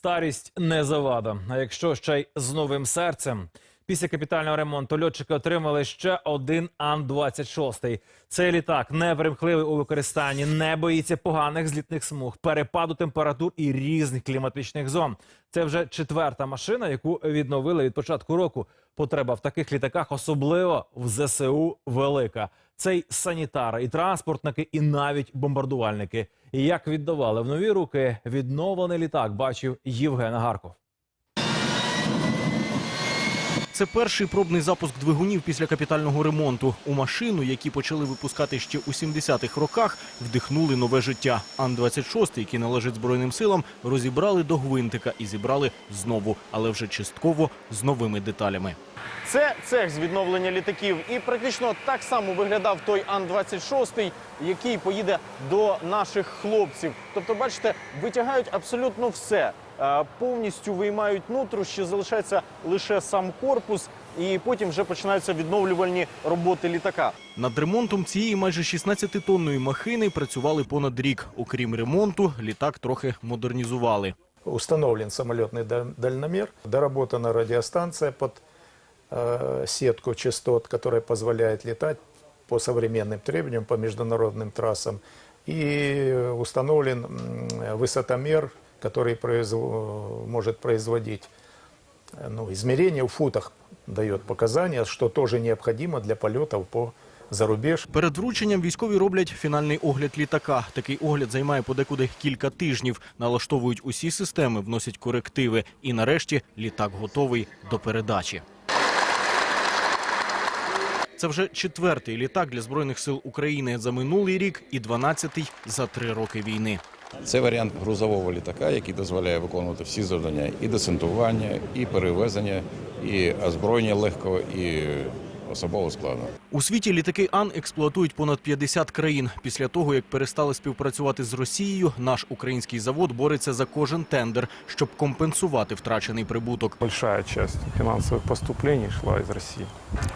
Старість не завада. А якщо ще й з новим серцем. Після капітального ремонту льотчики отримали ще один Ан-26. Цей літак неперемхливий у використанні, не боїться поганих злітних смуг, перепаду температур і різних кліматичних зон. Це вже четверта машина, яку відновили від початку року. Потреба в таких літаках, особливо в ЗСУ, велика. Це й санітари, і транспортники, і навіть бомбардувальники. І як віддавали в нові руки відновлений літак, бачив Євген Агарков. Це перший пробний запуск двигунів після капітального ремонту. У машину, які почали випускати ще у 70-х роках, вдихнули нове життя. Ан-26, який належить Збройним силам, розібрали до гвинтика і зібрали знову, але вже частково з новими деталями. Це цех з відновлення літаків, і практично так само виглядав той Ан-26, який поїде до наших хлопців. Тобто, бачите, витягають абсолютно все. Е, Повністю виймають нутрощі, залишається лише сам корпус, і потім вже починаються відновлювальні роботи літака. Над ремонтом цієї майже 16-тонної махини працювали понад рік. Окрім ремонту, літак трохи модернізували. Установлен самолетный да- дальномер, доработана радиостанция под э, сетку частот, которая позволяет летать по современным требованиям, по международным трассам. И установлен м, высотомер, который произв- может производить э, ну, измерения в футах, дает показания, что тоже необходимо для полетов по за рубеж. Перед врученням військові роблять фінальний огляд літака. Такий огляд займає подекуди кілька тижнів. Налаштовують усі системи, вносять корективи. І нарешті літак готовий до передачі. Це вже четвертий літак для збройних сил України за минулий рік і дванадцятий за три роки війни. Це варіант грузового літака, який дозволяє виконувати всі завдання і десантування, і перевезення, і озброєння легкого, і особового складу. У світі літаки Ан експлуатують понад 50 країн. Після того, як перестали співпрацювати з Росією, наш український завод бореться за кожен тендер, щоб компенсувати втрачений прибуток. Большая часть финансовых поступлений шла из России.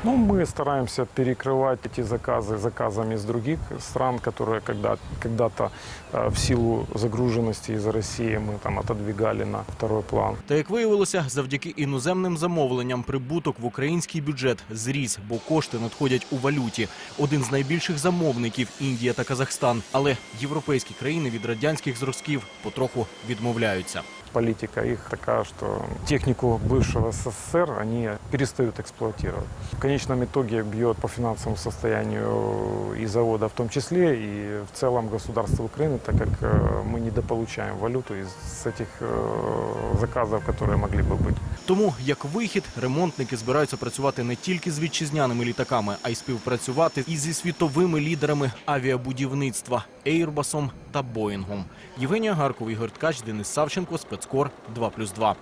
Ну, мы стараемся перекрывать эти заказы заказами из других стран, которые когда, когда-то э, в силу загруженности из России мы там отодвигали на второй план. Та як виявилося, завдяки іноземним замовленням прибуток в український бюджет зріс, бо кошти надходять у валюті. Один з найбільших замовників Індія та Казахстан. Але європейські країни від радянських зразків потроху відмовляються. Политика их такая, что технику бывшего СССР они перестают эксплуатировать. В конечном итоге бьет по финансовому состоянию и завода в том числе, и в целом государство Украины, так как э, мы недополучаем валюту из этих э, заказов, которые могли бы быть. Тому як вихід, ремонтники збираються працювати не тільки з вітчизняними літаками, а й співпрацювати і зі світовими лідерами авіабудівництва Ейрбасом та Боїнгом. Євгенія Гарков, Ігор Ткач, Денис Савченко, спецкор 2+,2.